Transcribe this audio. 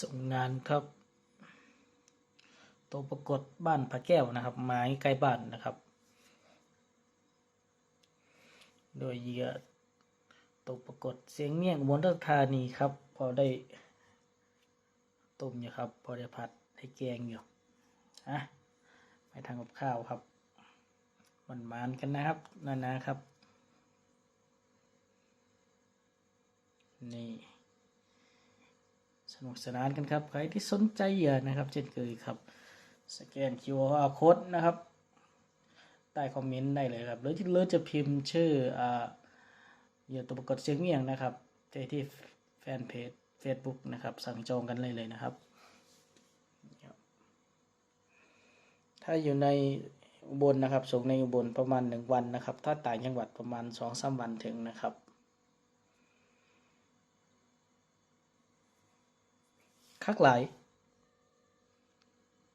ส่งงานครับ ตัวปรากฏบ้านพระแก้วนะครับ ไม้ใกล้บ้านนะครับ โดยเหยื่อตัวปรากฏเสียงเมี่ยงอุบลราชธานีครับ พอได้ต้มอยู่ครับ พอได้ผัดได้แกงอยู่ฮะไปทางกับข้าวครับมันมานกันนะครับนานาครับ นี่ นุกสนานกันครับ ใครที่สนใจเยื่อนะครับ เช่นเคยครับ สแกน QR code นะครับ ใต้คอมเมนต์ได้เลยครับหรือที่เลือจะพิมพ์ชื่ออ่าเหยื่อตัวประกฏเสียงเมียงนะครับที่ที่แฟนเพจ Facebook นะครับ สั่งจองกันเลยเลยนะครับ ถ้าอยู่ในอุบลนะครับส่งในอุบลประมาณหนึ่งวันนะครับ ถ้าต่างจังหวัดประมาณสองสามวันถึงนะครับ คักหลาย